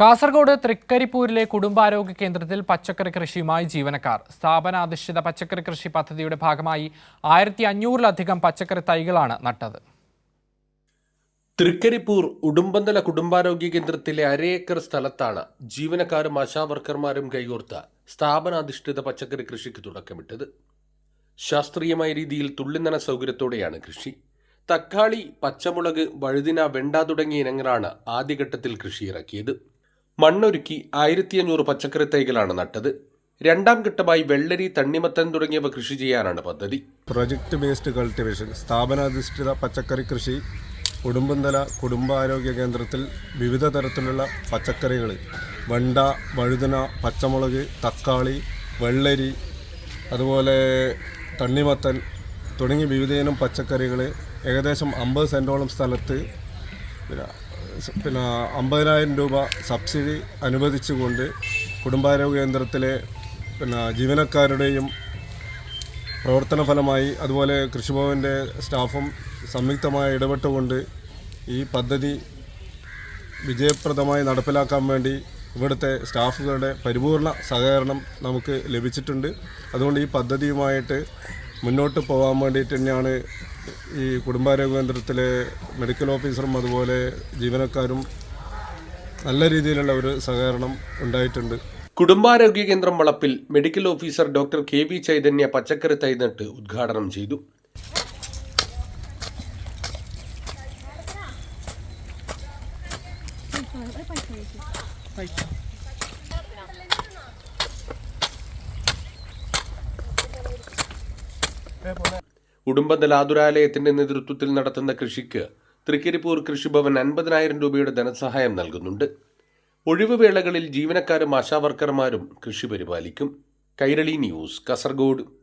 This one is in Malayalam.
കാസർഗോഡ് തൃക്കരിപ്പൂരിലെ കുടുംബാരോഗ്യ കേന്ദ്രത്തിൽ പച്ചക്കറി കൃഷിയുമായി ജീവനക്കാർ. സ്ഥാപനാധിഷ്ഠിത പച്ചക്കറി കൃഷി പദ്ധതിയുടെ ഭാഗമായി ആയിരത്തി അഞ്ഞൂറിലധികം പച്ചക്കറി തൈകളാണ് നട്ടത്. തൃക്കരിപ്പൂർ ഉടുമ്പന്തല കുടുംബാരോഗ്യ കേന്ദ്രത്തിലെ അരയേക്കർ സ്ഥലത്താണ് ജീവനക്കാരും ആശാവർക്കർമാരും കൈകോർത്ത സ്ഥാപനാധിഷ്ഠിത പച്ചക്കറി കൃഷിക്ക് തുടക്കമിട്ടത്. ശാസ്ത്രീയമായ രീതിയിൽ തുള്ളിനന സൗകര്യത്തോടെയാണ് കൃഷി. തക്കാളി പച്ചമുളക് വഴുതിന വെണ്ട തുടങ്ങിയ ഇനങ്ങളാണ് ആദ്യഘട്ടത്തിൽ കൃഷി ഇറക്കിയത് മണ്ണൊരുക്കി ആയിരത്തി അഞ്ഞൂറ് പച്ചക്കറി തൈകളാണ് നട്ടത്. രണ്ടാം ഘട്ടമായി വെള്ളരി തണ്ണിമത്തൻ തുടങ്ങിയവ കൃഷി ചെയ്യാനാണ് പദ്ധതി. പ്രൊജക്ട് ബേസ്ഡ് കൾട്ടിവേഷൻ സ്ഥാപനാധിഷ്ഠിത പച്ചക്കറി കൃഷി കുടുംബന്തല കുടുംബാരോഗ്യ കേന്ദ്രത്തിൽ വിവിധ തരത്തിലുള്ള പച്ചക്കറികൾ വെണ്ട വഴുതന പച്ചമുളക് തക്കാളി വെള്ളരി അതുപോലെ തണ്ണിമത്തൻ തുടങ്ങി വിവിധയിനം പച്ചക്കറികൾ ഏകദേശം അമ്പത് സെന്റോളം സ്ഥലത്ത് പിന്നെ അമ്പതിനായിരം രൂപ സബ്സിഡി അനുവദിച്ചുകൊണ്ട് കുടുംബാരോഗ്യ കേന്ദ്രത്തിലെ പിന്നെ ജീവനക്കാരുടെയും പ്രവർത്തന ഫലമായി അതുപോലെ കൃഷിഭവന്റെ സ്റ്റാഫും സംയുക്തമായി ഇടപെട്ടുകൊണ്ട് ഈ പദ്ധതി വിജയപ്രദമായി നടപ്പിലാക്കാൻ വേണ്ടി ഇവിടുത്തെ സ്റ്റാഫുകളുടെ പരിപൂർണ സഹകരണം നമുക്ക് ലഭിച്ചിട്ടുണ്ട്. അതുകൊണ്ട് ഈ പദ്ധതിയുമായിട്ട് മുന്നോട്ട് പോകാൻ വേണ്ടിയിട്ട് തന്നെയാണ് ഈ കുടുംബാരോഗ്യ കേന്ദ്രത്തിലെ മെഡിക്കൽ ഓഫീസറും അതുപോലെ ജീവനക്കാരും നല്ല രീതിയിലുള്ള ഒരു സഹകരണം ഉണ്ടായിട്ടുണ്ട്. കുടുംബാരോഗ്യ കേന്ദ്രം വളപ്പിൽ medical officer doctor K V Chaitanya പച്ചക്കറി തൈ നട്ട് ഉദ്ഘാടനം ചെയ്തു. ഉടുമ്പന്തൽ ആതുരാലയത്തിന്റെ നേതൃത്വത്തിൽ നടത്തുന്ന കൃഷിക്ക് തൃക്കരിപ്പൂർ കൃഷിഭവൻ അൻപതിനായിരം രൂപയുടെ ധനസഹായം നൽകുന്നുണ്ട്. ഒഴിവുവേളകളിൽ ജീവനക്കാരും ആശാവർക്കർമാരും കൃഷി പരിപാലിക്കും. കൈരളി ന്യൂസ് കാസർഗോഡ്.